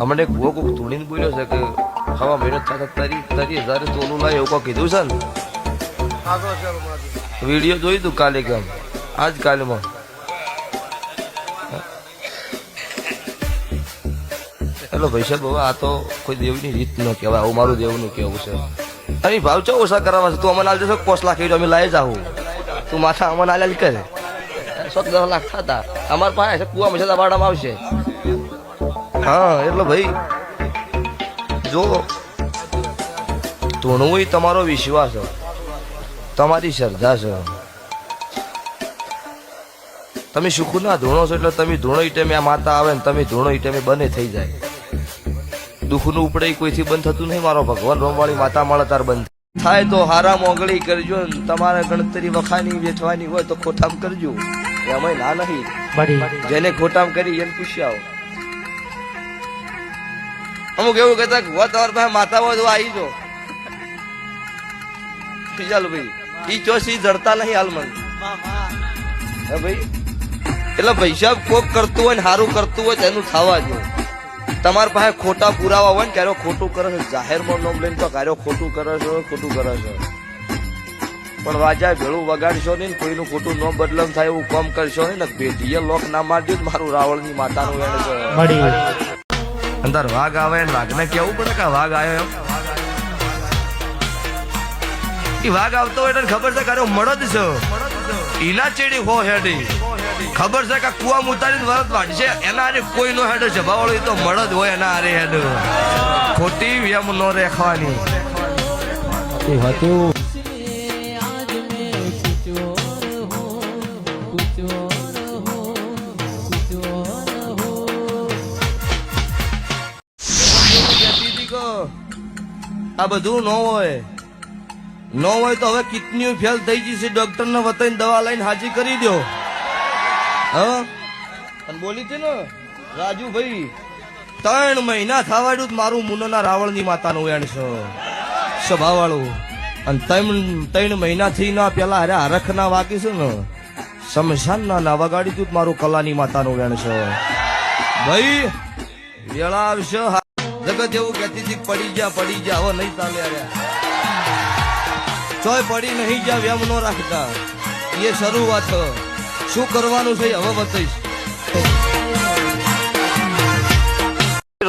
હમણાં એક ભૂવો કોક ધૂણીને બોલ્યો છે કે હવા મહેનત થતા તારી તારી હજારે સોનું લાય એવું કોઈ કીધું છે ને? વીડિયો જોયું તું કાલે કેમ આજ કાલમાં. એટલે ભાઈ સાહેબ હવે આ તો કોઈ દેવની રીત ન કહેવાય આવું મારું દેવનું કેવું છે. અને ભાવ ચો ઓછા કરવા છે? તું અમને આલજો પોસ લાખ અમે લાવી જાઉં તું માથા અમને આલ્યા કરે. સો દસ લાખ થતા. અમારા પાસે કુવા મસાલા ભાડામાં આવશે. હા એટલે ભાઈ જો ધૂણવું તમારો વિશ્વાસ તમારી શ્રદ્ધા છે. તમે સુખું ના ધૂણો છો એટલે તમે ધૂણો ઈટમે આ માતા આવે ને તમે ધૂણો ઈટમે બને થઈ જાય. દુઃખનું ઉપડે કોઈથી બંધ થતું નહીં મારો ભગવાન રોમવાળી માતા મળે તાર બંધ. થાય તો હારા મોગળી કરજો ને તમારે ગણતરી વખાની વેચવાની હોય તો ખોટામ કરજો. એમાં ના નહીં. જેને ખોટામ કરી એને પૂછી આવો અમુક એવું કહેતા હોય તમારી પાસે માતા હોય તો આવી જો. ચાલ ભાઈ. ઈ ચોસી જડતા નહીં હાલ મને. ભાઈ? એટલે પૈસા કોક કરતું હોય ને સારું કરતું હોય એનું થવા જો તમારા પાસે ખોટા પુરાવા હોય ને ક્યારે ખોટું કરે છે. જાહેરમાં નોમ લઈને તો ક્યારે ખોટું કરે છે, ખોટું કરે છે. પણ વાજા ભેળું વગાડશો નહીં કોઈનું ખોટું ન બદલમ થાય એવું કામ કરશો નહીં ને. ભેટીએ લોક ના મારજો મારું રાવળની માતાનું વેણ અંદર વાઘ આવે ને વાઘને કેવું પડે કે વાઘ આવ્યો એમ? એ વાઘ આવતો હોય એટલે ખબર છે કે મળો જ છે. ઈના ચેડી હો હેડી. ખબર છે કે કુવા ઉતારીને વરત વાળશે એના હારે કોઈ નો હેડ. છે ભાવળો તો મળદ હોય એના હારે હેડ. ખોટી વ્યમ નો રેખવાની. आज આ બધું ન હોય. ન હોય તો હવે કિડની ફેલ થઈ જશે ડોક્ટર ને વતાઈને દવા લઈને હાજી કરી દો. હા? અને બોલી છે ને, રાજુભાઈ, ત્રણ મહિના થવાડ્યું મારું મુનના રાવણની માતાનું વેણ છે. સ્વભાવવાળું અને ત્રણ ત્રણ મહિનાથી ના પેલા અરે હરખ ના વાગી છે ને શમશાન ના ના વગાડી તું મારું કલાની માતાનું વેણ છે. ભાઈ, વેળા આવશે જગત એવું કહેતી હતી પડી જા પડી જા હવે નહીં ચાલે અરે. ચોય પડી નહીં જા વેમ નો રાખતા. એ શરૂઆત. શું કરવાનું છે હવે બતાવીશ.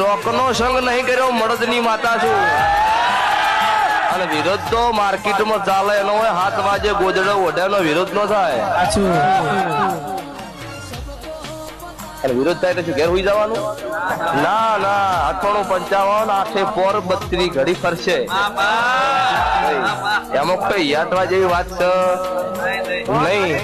રોકનો સંગ નહીં કર્યો મળદની માતા છું. અને વિરોધ તો માર્કેટમાં ચાલે એનો હોય હાથ વાજે ગોદડો ઓઢાનો વિરોધ નો થાય. અને વિરોધ થાય એટલે શું ઘેર હોઈ જવાનું? ના ના અઠાણું પંચાવન આઠે પોર બત્રી ઘડી ફરશે. અમુક એમાં કોઈ યાદવા જેવી વાત છે નહીં